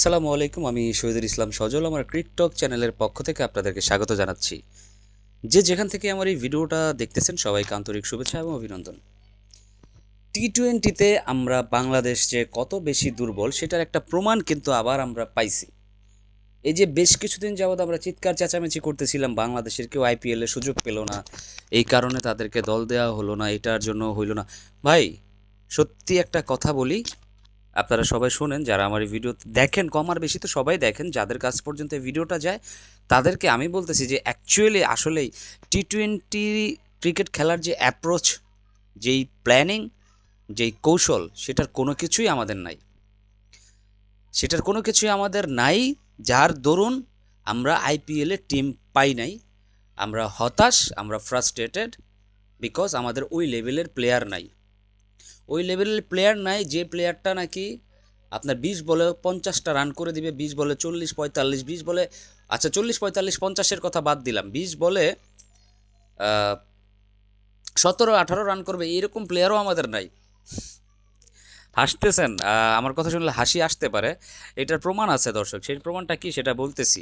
আসসালামু আলাইকুম, আমি শহীদুল ইসলাম সজল। আমার ক্রিকটক চ্যানেলের পক্ষ থেকে আপনাদেরকে স্বাগত জানাচ্ছি। যে যেখান থেকে আমার এই ভিডিওটা দেখতেছেন, সবাইকে আন্তরিক শুভেচ্ছা এবং অভিনন্দন। টি টোয়েন্টিতে আমরা বাংলাদেশ যে কত বেশি দুর্বল, সেটার একটা প্রমাণ কিন্তু আবার আমরা পাইছি। এই যে বেশ কিছুদিন যাবৎ আমরা চিৎকার চেঁচামেচি করতেছিলাম, বাংলাদেশের কেউ আইপিএলে সুযোগ পেল না। এই কারণে তাদেরকে দল দেওয়া হলো না, এটার জন্য হইল না। ভাই, সত্যি একটা কথা বলি আপনারা সবাই শোনেন, যারা আমার এই ভিডিও দেখেন, কম আর বেশি তো সবাই দেখেন, যাদের কাছ পর্যন্ত এই ভিডিওটা যায়, তাদেরকে আমি বলতেছি যে অ্যাকচুয়ালি আসলেই টি টোয়েন্টি ক্রিকেট খেলার যে অ্যাপ্রোচ যেই প্ল্যানিং যেই কৌশল, সেটার কোনো কিছুই আমাদের নাই। সেটার কোনো কিছুই আমাদের নাই, যার দরুন আমরা আইপিএলে টিম পাই নাই। আমরা হতাশ, আমরা ফ্রাস্ট্রেটেড বিকজ আমাদের ওই লেভেলের প্লেয়ার নাই। ওই লেভেলের প্লেয়ার নাই, যে প্লেয়ারটা নাকি আপনার বিশ বলে পঞ্চাশটা রান করে দিবে, বিশ বলে চল্লিশ, পঁয়তাল্লিশ, বিশ বলে আচ্ছা চল্লিশ, পঁয়তাল্লিশ, পঞ্চাশের কথা বাদ দিলাম, বিশ বলে সতেরো, আঠারো রান করবে, এরকম প্লেয়ারও আমাদের নাই। হাসতেছেন আমার কথা শুনলে হাসি আসতে পারে, এটার প্রমাণ আছে দর্শক, সেই প্রমাণটা কি সেটা বলতেছি।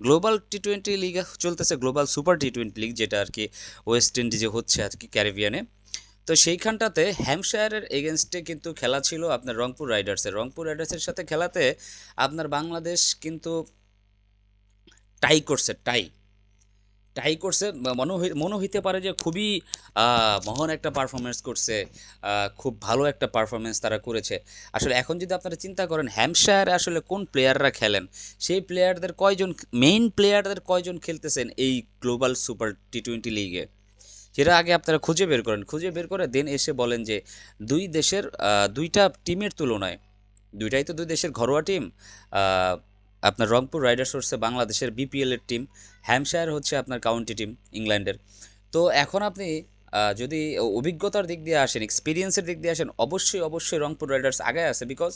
গ্লোবাল টি টোয়েন্টি লিগ চলতেছে global super T twenty league যেটা আর কি ওয়েস্ট ইন্ডিজে হচ্ছে আর কি ক্যারিবিয়ানে তো সেইখানটাতে হ্যামশায়ারের এগেনস্টে কিন্তু খেলা ছিল আপনার রংপুর রাইডার্সের। রংপুর রাইডার্সের সাথে খেলাতে আপনার বাংলাদেশ কিন্তু টাই করছে, টাই। টাই করছে মনে মনে হইতে পারে যে খুবই মহান একটা পারফরমেন্স করছে খুব ভালো একটা পারফরমেন্স তারা করেছে। আসলে এখন যদি আপনারা চিন্তা করেন হ্যামশায়ারে আসলে কোন প্লেয়াররা খেলেন? সেই প্লেয়ারদের কয়জন মেইন প্লেয়ারদের কয়জন খেলতেছেন এই গ্লোবাল সুপার টি টোয়েন্টি লিগে সেটা আগে আপনারা খুঁজে বের করেন। খুঁজে বের করে দেন এসে বলেন যে, দুই দেশের দুইটা টিমের তুলনায়, দুইটাই তো দুই দেশের ঘরোয়া টিম আপনার রংপুর রাইডার্স হচ্ছে বাংলাদেশের বিপিএল এর টিম, হ্যামশায়ার হচ্ছে আপনার কাউন্টি টিম, ইংল্যান্ডের। তো এখন আপনি যদি অভিজ্ঞতার দিক দিয়ে আসেন এক্সপিরিয়েন্সের দিক দিয়ে আসেন, অবশ্যই অবশ্যই রংপুর রাইডার্স আগে আছে বিকজ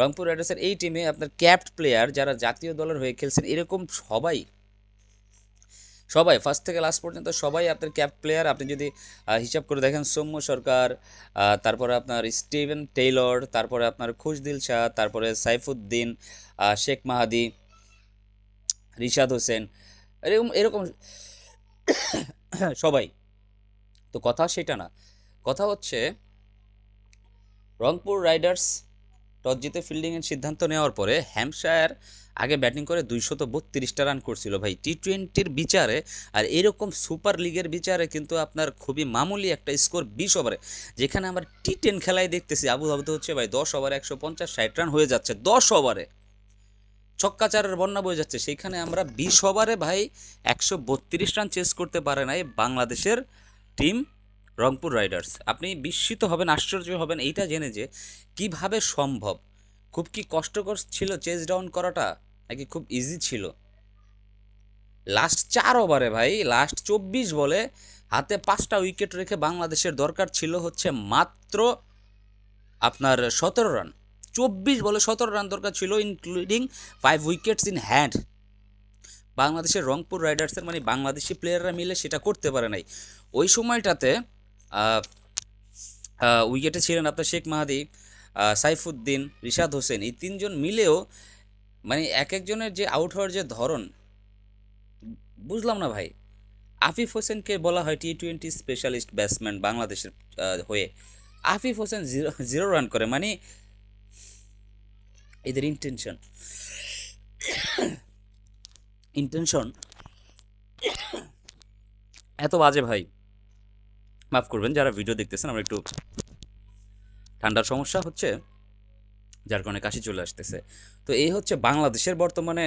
রংপুর রাইডার্সের এই টিমে আপনার ক্যাপ্ট প্লেয়ার যারা জাতীয় দলের হয়ে খেলছেন, এরকম সবাই সবাই ফার্স্ট থেকে লাস্ট পর্যন্ত সবাই আপনার ক্যাপ প্লেয়ার আপনি যদি হিসাব করে দেখেন সৌম্য সরকার তারপরে আপনার স্টিভেন টেইলর, তারপরে আপনার খুশদিল শাহ, তারপরে সাইফুদ্দিন শেখ মাহাদি, রিশাদ হোসেন, এরকম এরকম সবাই। তো কথা সেটা না। কথা হচ্ছে, রংপুর রাইডার্স টস জিতে ফিল্ডিংয়ের সিদ্ধান্ত নেওয়ার পরে হ্যাম্পশায়ার আগে ব্যাটিং করে দুইশত বত্রিশটা রান করছিল। ভাই টি টোয়েন্টির বিচারে আর এরকম সুপার লিগের বিচারে কিন্তু আপনার খুবই মামুলি একটা স্কোর বিশ ওভারে যেখানে আমরা টি টেন খেলায় দেখতেছি আবু ধাবিতে হচ্ছে ভাই দশ ওভারে একশো পঞ্চাশ, ষাট রান হয়ে যাচ্ছে, দশ ওভারে ছক্কাচারের বন্যা বয়ে যাচ্ছে সেইখানে আমরা বিশ ওভারে ভাই একশো বত্রিশ রান চেস করতে পারে নাই বাংলাদেশের টিম রংপুর রাইডার্স। আপনি বিস্মিত হবেন, আশ্চর্য হবেন, এইটা জেনে যে কীভাবে সম্ভব? খুব কি কষ্টকর ছিল চেস ডাউন করাটা, নাকি খুব ইজি ছিল? লাস্ট চার ওভারে ভাই, লাস্ট চব্বিশ বলে হাতে পাঁচটা উইকেট রেখে বাংলাদেশের দরকার ছিল হচ্ছে মাত্র আপনার সতেরো রান। চব্বিশ বলে সতেরো রান দরকার ছিল including five wickets in hand বাংলাদেশের রংপুর রাইডার্সের মানে বাংলাদেশি প্লেয়াররা মিলে সেটা করতে পারে নাই। ওই সময়টাতে উইকেটে ছিলেন আপনার শেখ মাহাদি সাইফুদ্দিন, রিশাদ হোসেন। এই তিনজন মিলেও মানে এক একজনের যে আউট হওয়ার যে ধরন, বুঝলাম না ভাই। আফিফ হোসেনকে বলা হয় টি টোয়েন্টি স্পেশালিস্ট ব্যাটসম্যান বাংলাদেশের হয়ে। Afif Hossain zero zero run করে মানে এদের ইন্টেনশন ইন্টেনশন এত বাজে ভাই। মাফ করবেন, যারা ভিডিও দেখতেছেন, আমরা একটু ঠান্ডার সমস্যা হচ্ছে, যার কারণে কাশি চলে আসতেছে। তো এই হচ্ছে বাংলাদেশের বর্তমানে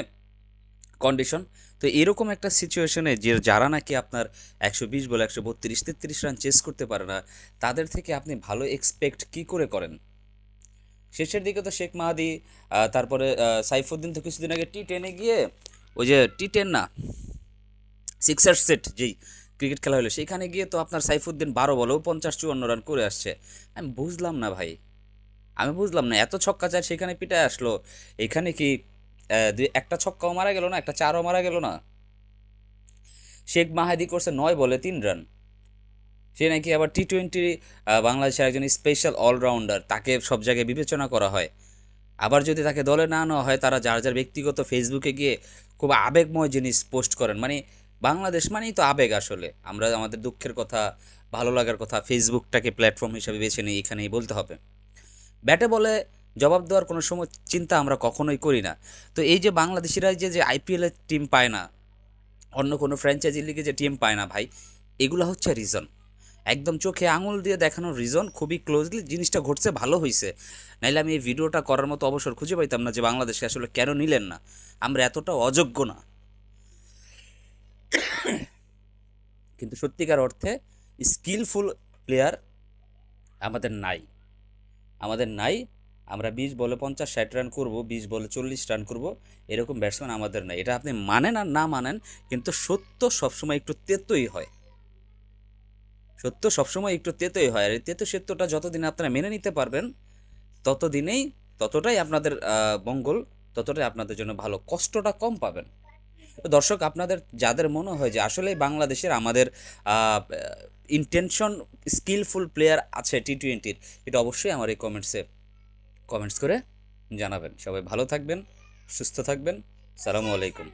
কন্ডিশন তো এরকম একটা সিচুয়েশনে যে যারা নাকি আপনার একশো বিশ বলে একশো বত্রিশ, তেত্রিশ রান চেস করতে পারে না, তাদের থেকে আপনি ভালো এক্সপেক্ট কি করে করেন? শেষের দিকে তো শেখ মাহাদি তারপরে সাইফুদ্দিন তো কিছুদিন আগে টি টেনে গিয়ে, ওই যে টি টেন না সিক্সার সেট যেই ক্রিকেট খেলা হলো। সেখানে গিয়ে তো আপনার সাইফুদ্দিন বারো বলেও পঞ্চাশ চুয়ান্ন রান করে আসছে। আমি বুঝলাম না ভাই। আমি বুঝলাম না, এত ছক্কা চার সেখানে পিটায় আসলো। এখানে কি একটা ছক্কাও মারা গেল না, একটা চারও মারা গেল না? শেখ মাহাদি করছে নয় বলে তিন রান সে নাকি আবার টি টোয়েন্টি বাংলাদেশের একজন স্পেশাল অলরাউন্ডার তাকে সব জায়গায় বিবেচনা করা হয়। আবার যদি তাকে দলে না নেওয়া হয়, তারা যার যার ব্যক্তিগত ফেসবুকে গিয়ে খুব আবেগময় জিনিস পোস্ট করেন। মানে বাংলাদেশ মানেই তো আবেগ আসলে। আমরা আমাদের দুঃখের কথা, ভালো লাগার কথা ফেসবুকটাকে প্ল্যাটফর্ম হিসেবে বেছে নিই এখানেই বলতে হবে। ব্যাটে বলে জবাব দেওয়ার কোনো সময় চিন্তা আমরা কখনোই করি না। তো এই যে বাংলাদেশিরা যে যে আইপিএলের টিম পায় না, অন্য কোনো ফ্র্যাঞ্চাইজি লিগে যে টিম পায় না ভাই, এগুলো হচ্ছে রিজন একদম চোখে আঙুল দিয়ে দেখানোর রিজন খুবই ক্লোজলি জিনিসটা ঘটছে, ভালো হয়েছে নাইলে আমি এই ভিডিওটা করার মতো অবসর খুঁজে পাইতাম না যে বাংলাদেশে আসলে কেন নিলেন না। আমরা এতটা অযোগ্য না। কিন্তু সত্যিকার অর্থে স্কিলফুল প্লেয়ার আমাদের নাই। আমাদের নাই, আমরা বিশ বলে পঞ্চাশ, ষাট রান করব, বিশ বলে চল্লিশ রান করব, এরকম ব্যাটসম্যান আমাদের নাই। এটা আপনি মানেন আর না মানেন, কিন্তু সত্য সবসময় একটু তেতোই হয়। সত্য সবসময় একটু তেতোই হয়। আর এই তেতো সত্যটা যতদিন আপনারা মেনে নিতে পারবেন, ততদিনেই ততটাই আপনাদের মঙ্গল, ততটাই আপনাদের জন্য ভালো। কষ্টটা কম পাবেন। তো দর্শক, আপনাদের যাদের মনে হয় যে আসলে বাংলাদেশের আমাদের ইন্টেনশন স্কিলফুল প্লেয়ার আছে টি টোয়েন্টির এটা অবশ্যই আমার এই কমেন্টসে কমেন্টস করে জানাবেন। সবাই ভালো থাকবেন, সুস্থ থাকবেন। সালামু আলাইকুম।